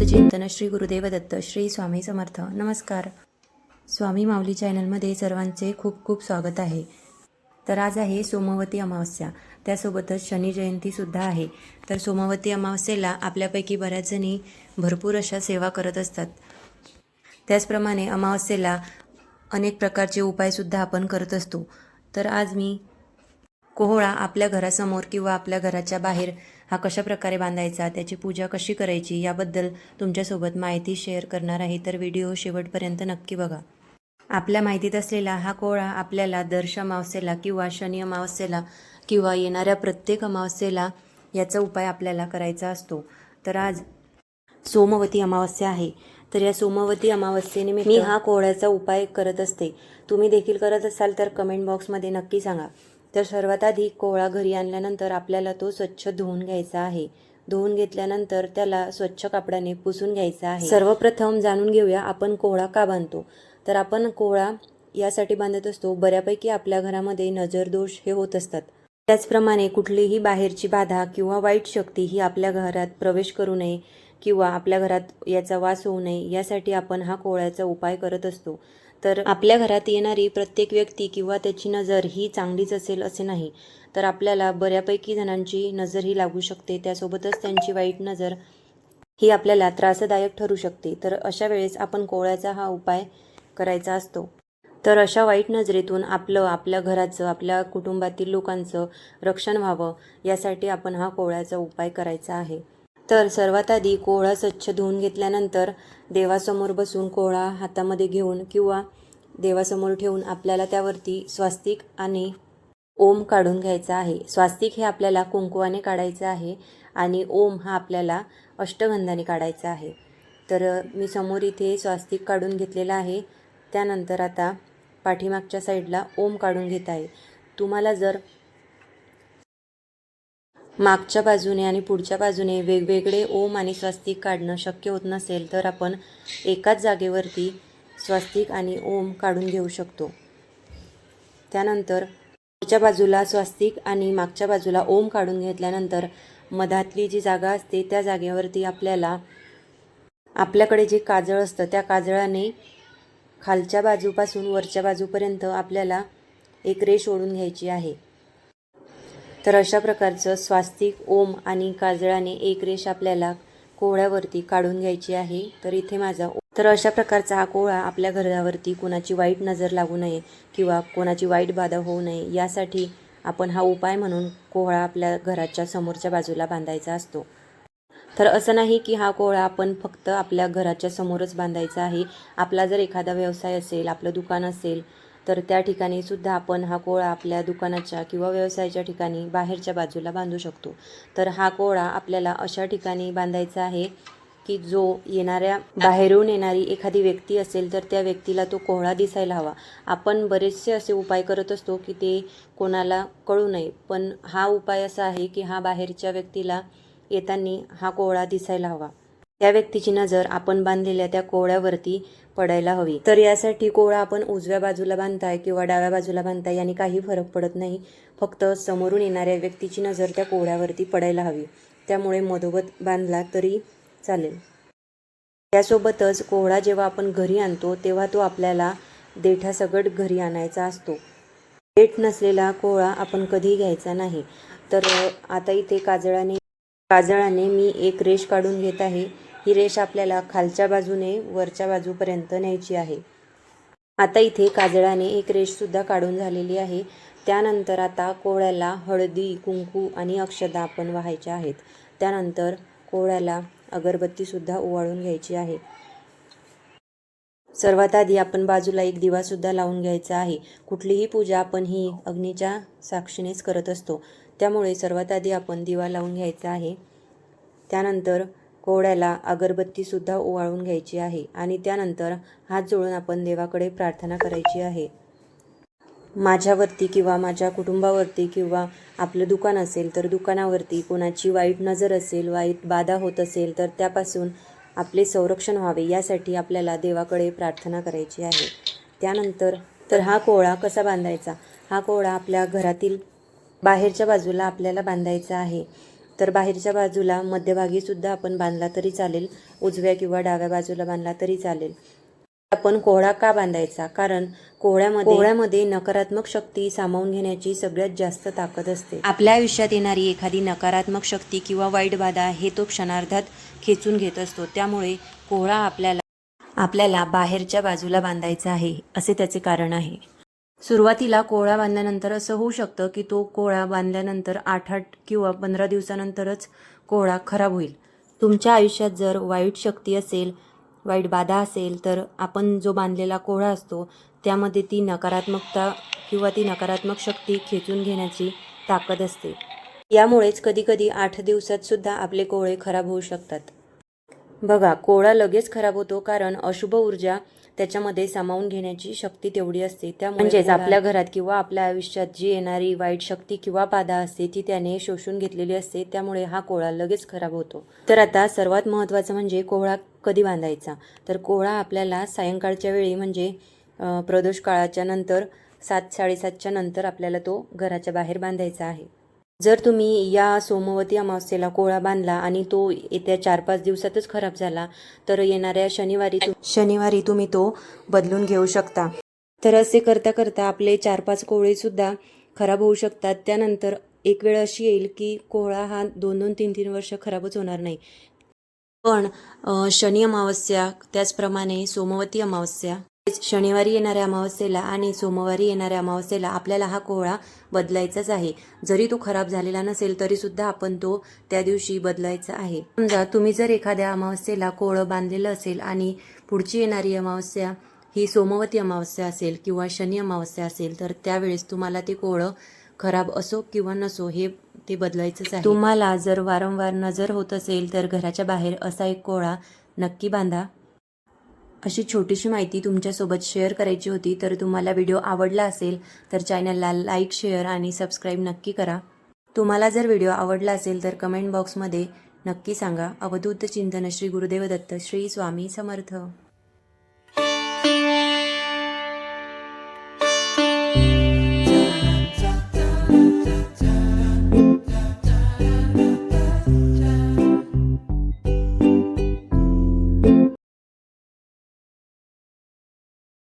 अवधूत चिंतन श्री गुरुदेव दत्त श्री स्वामी समर्थ. नमस्कार. स्वामी माऊली चॅनलमध्ये सर्वांचे खूप खूप स्वागत आहे. तर आज आहे सोमवती अमावस्या. त्यासोबतच शनी जयंतीसुद्धा आहे. तर सोमवती अमावस्येला आपल्यापैकी बऱ्याच जणी भरपूर अशा सेवा करत असतात. त्याचप्रमाणे अमावस्येला अनेक प्रकारचे उपायसुद्धा आपण करत असतो. तर आज मी कोहळा आपल्या घरासमोर किंवा आपल्या घराच्या बाहेर हा कशा प्रकारे बांधायचा त्याची पूजा कशी करायची याबद्दल तुमच्यासोबत माहिती शेअर करणार आहे तर व्हिडिओ शेवटपर्यंत नक्की बघा. आपल्या माहितीत असलेला हा कोहळा आपल्याला दर्श अमावस्येला किंवा शनी अमावस्येला किंवा येणाऱ्या प्रत्येक अमावस्येला याचा उपाय आपल्याला करायचा असतो. तर आज सोमवती अमावस्या आहे. तर या सोमवती अमावस्येनिमित्त मी हा कोहळ्याचा उपाय करत असते. तुम्ही देखील करत असाल तर कमेंट बॉक्समध्ये नक्की सांगा. तर सर्वात आधी कोहळा घरी आणल्यानंतर आपल्याला तो स्वच्छ धुवून घ्यायचा आहे. धुवून घेतल्यानंतर त्याला स्वच्छ कापडाने पुसून घ्यायचा आहे. सर्वप्रथम जाणून घेऊया आपण कोहळा का बांधतो. तर आपण कोहळा यासाठी बांधत असतो. बऱ्यापैकी आपल्या घरामध्ये नजरदोष हे होत असतात. त्याचप्रमाणे कुठलीही बाहेरची बाधा किंवा वाईट शक्ती ही आपल्या घरात प्रवेश करू नये. किंवा आपल्या घरात याचा वास होऊ नये यासाठी आपण हा कोहळ्याचा उपाय करत असतो. तर आपल्या घरात येणारी प्रत्येक व्यक्ती किंवा त्याची नजर ही चांगलीच असेल असे नाही. तर आपल्याला बऱ्यापैकी जणांची नजर ही लागू शकते त्यासोबतच त्यांची वाईट नजर ही आपल्याला त्रासदायक ठरू शकते. तर अशा वेळेस आपण कोहळ्याचा हा उपाय करायचा असतो. तर अशा वाईट नजरेतून आपलं आपल्या घराचं आपल्या कुटुंबातील लोकांचं रक्षण व्हावं यासाठी आपण हा कोहळ्याचा उपाय करायचा आहे. तर सर्वात आधी कोहळा स्वच्छ धुवून घेतल्यानंतर देवासमोर बसून कोहळा हातामध्ये घेऊन किंवा देवासमोर ठेवून आपल्याला त्यावरती स्वास्तिक आणि ओम काढून घ्यायचा आहे. स्वास्तिक हे आपल्याला कुंकुवाने काढायचं आहे आणि ओम हा आपल्याला अष्टगंधाने काढायचा आहे. तर मी समोर इथे स्वास्तिक काढून घेतलेला आहे. त्यानंतर आता पाठीमागच्या साईडला ओम काढून घेत आहे. तुम्हाला जर मागच्या बाजूने आणि पुढच्या बाजूने वेगवेगळे ओम आणि स्वस्तिक काढणं शक्य होत नसेल तर आपण एकाच जागेवरती स्वस्तिक आणि ओम काढून घेऊ शकतो. त्यानंतर पुढच्या बाजूला स्वस्तिक आणि मागच्या बाजूला ओम काढून घेतल्यानंतर मधातली जी जागा असते त्या जागेवरती आपल्याला आपल्याकडे जे काजळ असतं त्या काजळाने खालच्या बाजूपासून वरच्या बाजूपर्यंत आपल्याला एक रेष ओढून घ्यायची आहे. तर अशा प्रकारचं स्वास्तिक ओम आणि काजळाने एक रेष आपल्याला कोहळ्यावरती काढून घ्यायची आहे. तर इथे माझा तर अशा प्रकारचा हा कोहळा आपल्या घरावरती कोणाची वाईट नजर लागू नये किंवा कोणाची वाईट बाधा होऊ नये यासाठी आपण हा उपाय म्हणून कोहळा आपल्या घराच्या समोरच्या बाजूला बांधायचा असतो. तर असं नाही की हा कोहळा आपण फक्त आपल्या घराच्या समोरच बांधायचा आहे. आपला जर एखादा व्यवसाय असेल आपलं दुकान असेल तर त्या ठिकाणी सुद्धा आपण हा कोहळा आपल्या दुकानाच्या किंवा व्यवसायाच्या ठिकाणी बाहेरच्या बाजूला बांधू शकतो. तर हा कोहळा आपल्याला अशा ठिकाणी बांधायचा आहे की जो येणाऱ्या बाहेरून येणारी एखादी व्यक्ती असेल तर त्या व्यक्तीला तो कोहळा दिसायला हवा. आपण बरेचसे असे उपाय करत असतो की ते कोणाला कळू नये. पण हा उपाय असा आहे की हा बाहेरच्या व्यक्तीला येताना हा कोहळा दिसायला हवा. त्या व्यक्तीची नजर आपण बांधलेल्या त्या कोहळ्यावरती पडायला हवी. तर यासाठी कोहळा आपण उजव्या बाजूला बांधताय किंवा डाव्या बाजूला बांधताय याने काही फरक पडत नाही. फक्त समोरून येणाऱ्या व्यक्तीची नजर त्या कोहळ्यावरती पडायला हवी. त्यामुळे मधोमध बांधला तरी चालेल. त्यासोबतच कोहळा जेव्हा आपण घरी आणतो तेव्हा तो आपल्याला देठासगट घरी आणायचा असतो. देठ नसलेला कोहळा आपण कधी घ्यायचा नाही. तर आता इथे काजळाने काजळाने मी एक रेष काढून घेत आहे. ही रेष आपल्याला खालच्या बाजूने वरच्या बाजूपर्यंत न्यायची आहे. आता इथे काजळाने एक रेषसुद्धा काढून झालेली आहे. त्यानंतर आता कोहळ्याला हळदी कुंकू आणि अक्षदा आपण व्हायच्या आहेत. त्यानंतर कोहळ्याला अगरबत्तीसुद्धा ओवाळून घ्यायची आहे. सर्वात आधी आपण बाजूला एक दिवासुद्धा लावून घ्यायचा आहे. कुठलीही पूजा आपण ही अग्नीच्या साक्षीनेच करत असतो. त्यामुळे सर्वात आधी आपण दिवा लावून घ्यायचा आहे. त्यानंतर कोहळ्याला अगरबत्तीसुद्धा ओवाळून घ्यायची आहे आणि त्यानंतर हात जोडून आपण देवाकडे प्रार्थना करायची आहे. माझ्यावरती किंवा माझ्या कुटुंबावरती किंवा आपलं दुकान असेल तर दुकानावरती कोणाची वाईट नजर असेल वाईट बाधा होत असेल तर त्यापासून आपले संरक्षण व्हावे यासाठी आपल्याला देवाकडे प्रार्थना करायची आहे. त्यानंतर तर हा कोहळा कसा बांधायचा? हा कोहळा आपल्या घरातील बाहेरच्या बाजूला आपल्याला बांधायचा आहे. तर बाहेरच्या बाजूला मध्यभागी सुद्धा आपण बांधला तरी चालेल. उजव्या किंवा डाव्या बाजूला बांधला तरी चालेल. आपण कोहळा का बांधायचा? कारण कोहळ्यामध्ये कोहळ्यामध्ये नकारात्मक शक्ती सामावून घेण्याची सगळ्यात जास्त ताकद असते. आपल्या आयुष्यात येणारी एखादी नकारात्मक शक्ती किंवा वाईट बाधा हे तो क्षणार्धात खेचून घेत असतो. त्यामुळे कोहळा आपल्याला आपल्याला बाहेरच्या बाजूला बांधायचा आहे असे त्याचे कारण आहे. सुरुवातीला कोहळा बांधल्यानंतर असं होऊ शकतं की तो कोहळा बांधल्यानंतर आठ आठ किंवा पंधरा दिवसानंतरच कोहळा खराब होईल. तुमच्या आयुष्यात जर वाईट शक्ती असेल वाईट बाधा असेल तर आपण जो बांधलेला कोहळा असतो त्यामध्ये ती नकारात्मकता किंवा ती नकारात्मक शक्ती खेचून घेण्याची ताकद असते. यामुळेच कधीकधी आठ दिवसातसुद्धा आपले कोहळे खराब होऊ शकतात. बघा कोहळा लगेच खराब होतो कारण अशुभ ऊर्जा त्याच्यामध्ये सामावून घेण्याची शक्ती तेवढी असते. त्यामुळे म्हणजेच आपल्या घरात किंवा आपल्या आयुष्यात जी येणारी वाईट शक्ती किंवा बाधा असते ती त्याने शोषून घेतलेली असते. त्यामुळे हा कोहळा लगेच खराब होतो. तर आता सर्वात महत्त्वाचं म्हणजे कोहळा कधी बांधायचा? तर कोहळा आपल्याला सायंकाळच्या वेळी म्हणजे प्रदोष काळाच्या नंतर सात साडेसातच्या नंतर आपल्याला तो घराच्या बाहेर बांधायचा आहे. जर तुम्ही या सोमवती अमावस्येला कोळा बांधला आणि तो येत्या चार पाच दिवसातच खराब झाला तर येणाऱ्या शनिवारी तु- शनिवारी तुम्ही तो बदलून घेऊ शकता. तर असे करता करता आपले चार पाच कोळे सुद्धा खराब होऊ शकतात. त्यानंतर एक वेळ अशी येईल की कोहळा हा दोन दोन तीन तीन वर्ष खराबच होणार नाही. पण शनि शनी अमावस्या त्याचप्रमाणे सोमवती अमावस्या शनिवारी येणाऱ्या अमावस्येला आणि सोमवारी येणाऱ्या अमावस्येला आपल्याला हा कोहळा बदलायचाच आहे. जरी तो खराब झालेला नसेल तरी सुद्धा आपण तो त्या दिवशी बदलायचा आहे. समजा तुम्ही जर एखाद्या अमावस्येला कोहळं बांधलेलं असेल आणि पुढची येणारी अमावस्या ही सोमवती अमावस्या असेल किंवा शनी अमावस्या असेल तर त्यावेळेस तुम्हाला ते कोहळं खराब असो किंवा नसो हे ते बदलायचंच आहे. तुम्हाला जर वारंवार नजर होत असेल तर घराच्या बाहेर असा एक कोहळा नक्की बांधा. अशी छोटीशी माहिती तुमच्यासोबत शेअर करायची होती तर तुम्हाला व्हिडिओ आवडला असेल तर चॅनलला लाईक शेअर आणि सबस्क्राईब नक्की करा. तुम्हाला जर व्हिडिओ आवडला असेल तर कमेंट बॉक्समध्ये नक्की सांगा. अवधूत चिंतन श्री गुरुदेव दत्त श्री स्वामी समर्थ.